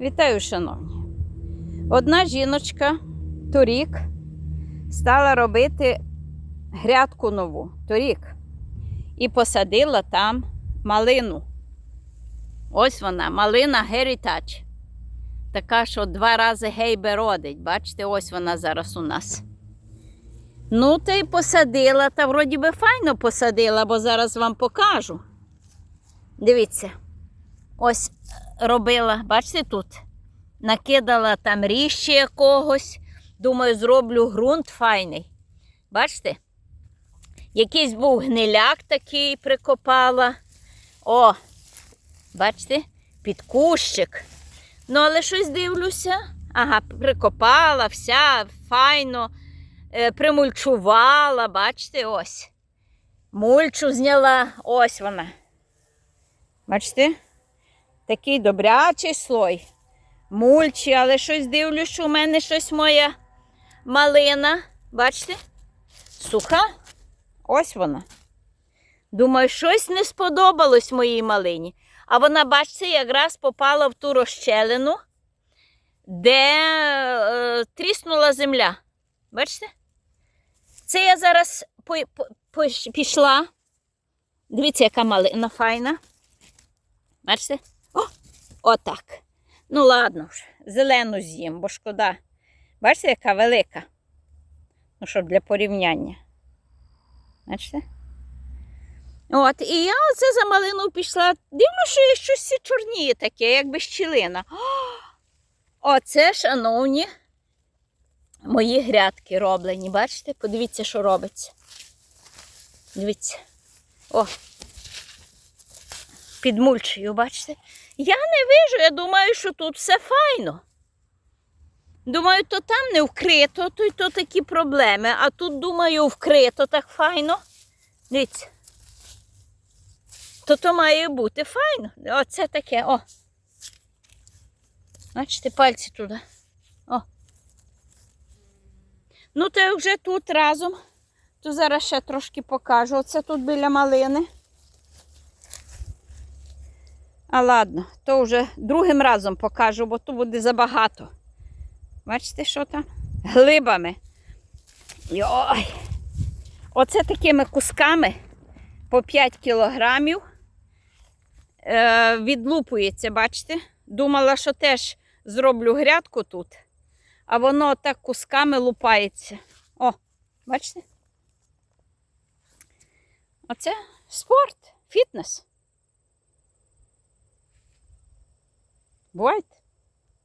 Вітаю, шановні. Одна жіночка торік стала робити грядку нову торік і посадила там малину. Ось вона, малина Heritage. Така, що два рази гейбе родить. Бачите, ось вона зараз у нас. Ну, та й посадила, та вроді би файно посадила, бо зараз вам покажу. Дивіться, ось робила, бачите тут? Накидала там ріще якогось. Думаю, зроблю ґрунт файний. Бачите? Якийсь був гниляк такий прикопала. О, бачите, під кущик. Ну, але щось дивлюся. Ага, прикопала вся файно, е, примульчувала, бачите, ось. Мульчу зняла, ось вона. Бачите? Такий добрячий слой. Мульчі, але щось дивлюсь, що у мене щось моя малина. Бачите? Суха. Ось вона. Думаю, щось не сподобалось моїй малині. А вона, бачите, якраз попала в ту розщелину, де е, тріснула земля. Бачите? Це я зараз по, по, пішла. Дивіться, яка малина файна. Бачите? Отак. Ну, ладно ж, зелену з'їм, бо шкода. Бачите, яка велика? Ну, щоб для порівняння. Бачите? От, і я оце за малину пішла. Дивно, що є щось чорніє таке, якби щілина. Оце, шановні, мої грядки роблені. Бачите? Подивіться, що робиться. Дивіться. О, під мульчею, бачите? Я не вижу, я думаю, що тут все файно. Думаю, то там не вкрито, то й то такі проблеми. А тут, думаю, вкрито так файно. Дивіться. То то має бути файно. Оце таке, о. Бачите, пальці туди. О. Ну, то вже тут разом, то зараз ще трошки покажу. Оце тут біля малини. А ладно, то вже другим разом покажу, бо то буде забагато. Бачите, що там? Глибами. Йой. Оце такими кусками по 5 кілограмів е, відлупується, бачите? Думала, що теж зроблю грядку тут, а воно так кусками лупається. О, бачите? Оце спорт, фітнес. Бувайте.